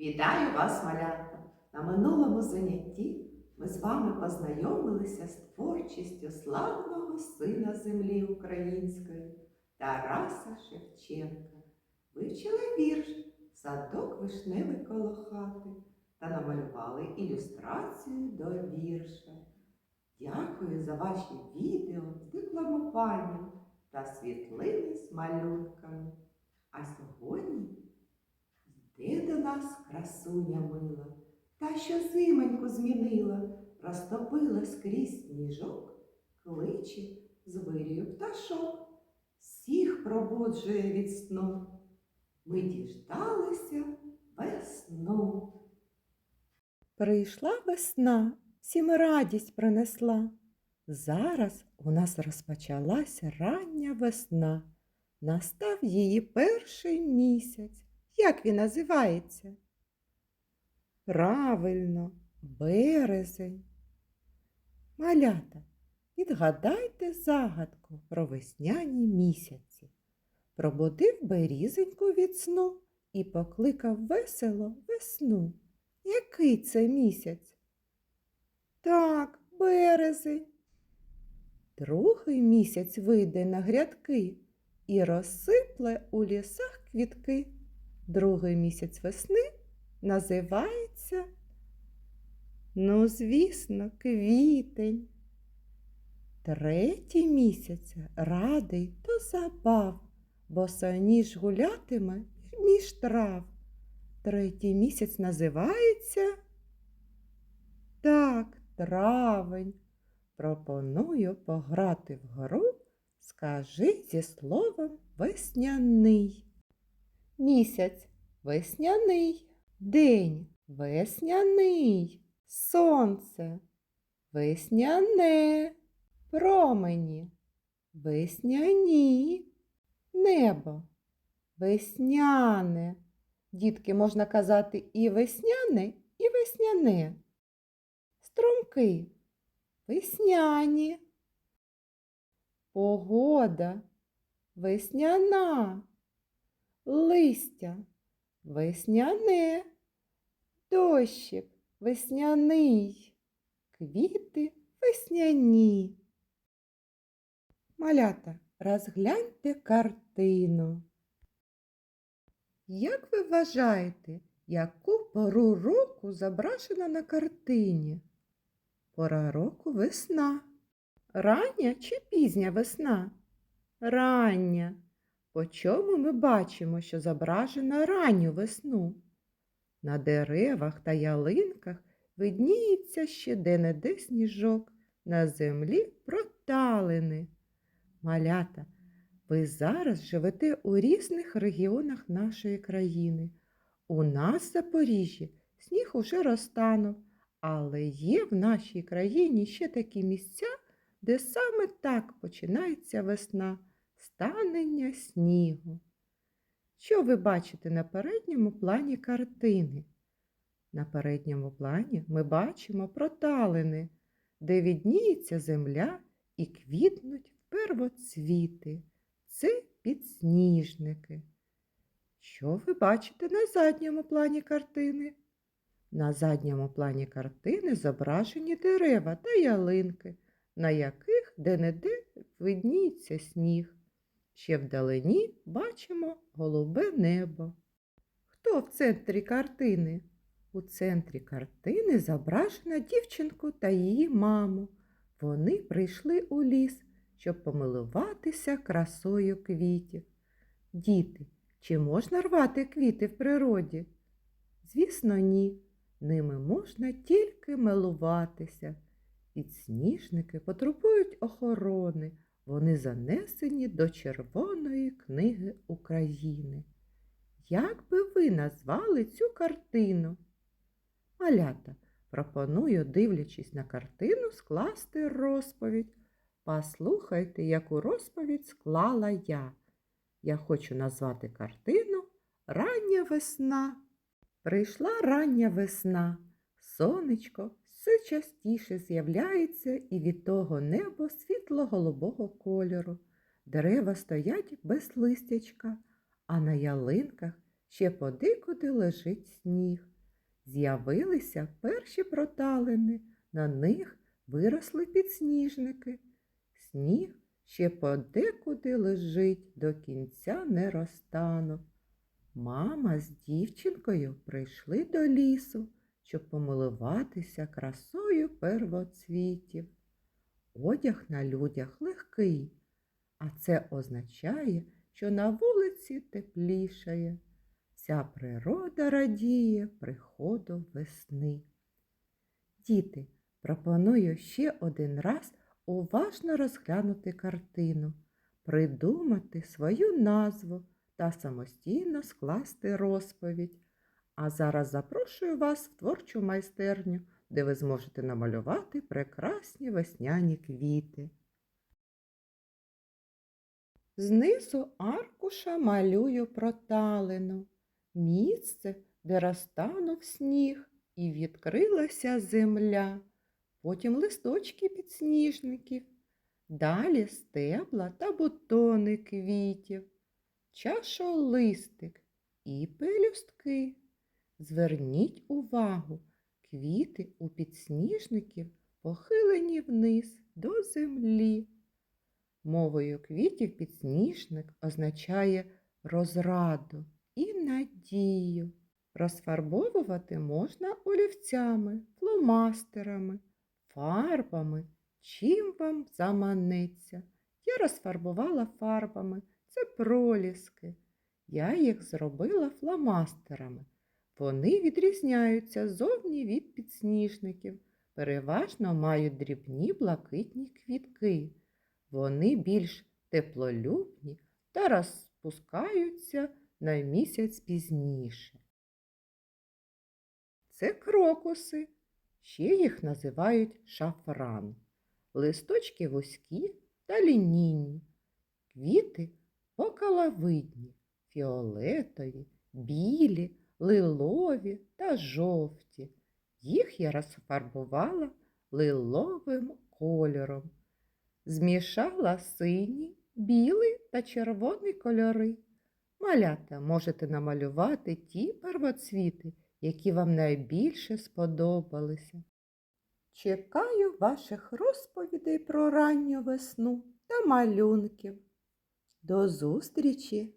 Вітаю вас, малята! На минулому занятті ми з вами познайомилися з творчістю славного сина землі української Тараса Шевченка. Вивчили вірш Садок вишневий коло хати та намалювали ілюстрацію до вірша. Дякую за ваші відео з декламуванням та світлини з малюнками. А сьогодні красуня мила, та що зименьку змінила, розтопила скрізь сніжок, кличе з вирію пташок, всіх пробуджує від сну. Ми діждалися весну. Прийшла весна, всім радість принесла. Зараз у нас розпочалася рання весна. Настав її перший місяць. Як він називається? Правильно, березень. Малята, відгадайте загадку про весняні місяці. Пробудив берізеньку від сну і покликав весело весну. Який це місяць? Так, березень. Другий місяць вийде на грядки і розсипле у лісах квітки. Другий місяць весни називається, ну, звісно, квітень. Третій місяць радий до забав, бо соніж гулятиме між трав. Третій місяць називається так, травень. Пропоную пограти в гру, скажи зі словом весняний. Місяць весняний, день весняний, сонце весняне, промені весняні, небо весняне. Дітки, можна казати і весняне, і весняне. Струмки весняні. Погода весняна. Листя весняне. Дощик весняний. Квіти весняні. Малята, розгляньте картину. Як ви вважаєте, яку пору року зображено на картині? Пора року весна. Рання чи пізня весна? Рання. По чому ми бачимо, що зображено ранню весну? На деревах та ялинках видніється ще де-не-де сніжок, на землі проталини. Малята, ви зараз живете у різних регіонах нашої країни. У нас Запоріжжі сніг уже розтанув, але є в нашій країні ще такі місця, де саме так починається весна, станення снігу. Що ви бачите на передньому плані картини? На передньому плані ми бачимо проталини, де відніється земля і квітнуть первоцвіти. Це підсніжники. Що ви бачите на задньому плані картини? На задньому плані картини зображені дерева та ялинки, на яких де-не-де видніється сніг. Ще вдалині бачимо голубе небо. Хто в центрі картини? У центрі картини зображена дівчинку та її маму. Вони прийшли у ліс, щоб помилуватися красою квітів. Діти, чи можна рвати квіти в природі? Звісно, ні. Ними можна тільки милуватися. Підсніжники потребують охорони. Вони занесені до Червоної книги України. Як би ви назвали цю картину? Малята, пропоную, дивлячись на картину, скласти розповідь. Послухайте, яку розповідь склала я. Я хочу назвати картину Рання весна. Прийшла рання весна, сонечко все частіше з'являється і від того небо світло-голубого кольору. Дерева стоять без листячка, а на ялинках ще подикуди лежить сніг. З'явилися перші проталини, на них виросли підсніжники. Сніг ще подекуди лежить, до кінця не розтанув. Мама з дівчинкою прийшли до лісу, щоб помилуватися красою первоцвітів. Одяг на людях легкий, а це означає, що на вулиці теплішає. Вся природа радіє приходу весни. Діти, пропоную ще один раз уважно розглянути картину, придумати свою назву та самостійно скласти розповідь. А зараз запрошую вас в творчу майстерню, де ви зможете намалювати прекрасні весняні квіти. Знизу аркуша малюю проталину, місце, де розтанув сніг і відкрилася земля, потім листочки підсніжників, далі стебла та бутони квітів, чашолистик і пелюстки. Зверніть увагу, квіти у підсніжників похилені вниз до землі. Мовою квітів підсніжник означає розраду і надію. Розфарбовувати можна олівцями, фломастерами, фарбами, чим вам заманеться. Я розфарбувала фарбами, це проліски. Я їх зробила фломастерами. Вони відрізняються зовні від підсніжників, переважно мають дрібні блакитні квітки. Вони більш теплолюбні та розпускаються на місяць пізніше. Це крокуси, ще їх називають шафран. Листочки вузькі та лінійні, квіти околовидні, фіолетові, білі, лилові та жовті. Їх я розфарбувала лиловим кольором. Змішала синій, білий та червоний кольори. Малята можете намалювати ті первоцвіти, які вам найбільше сподобалися. Чекаю ваших розповідей про ранню весну та малюнків. До зустрічі!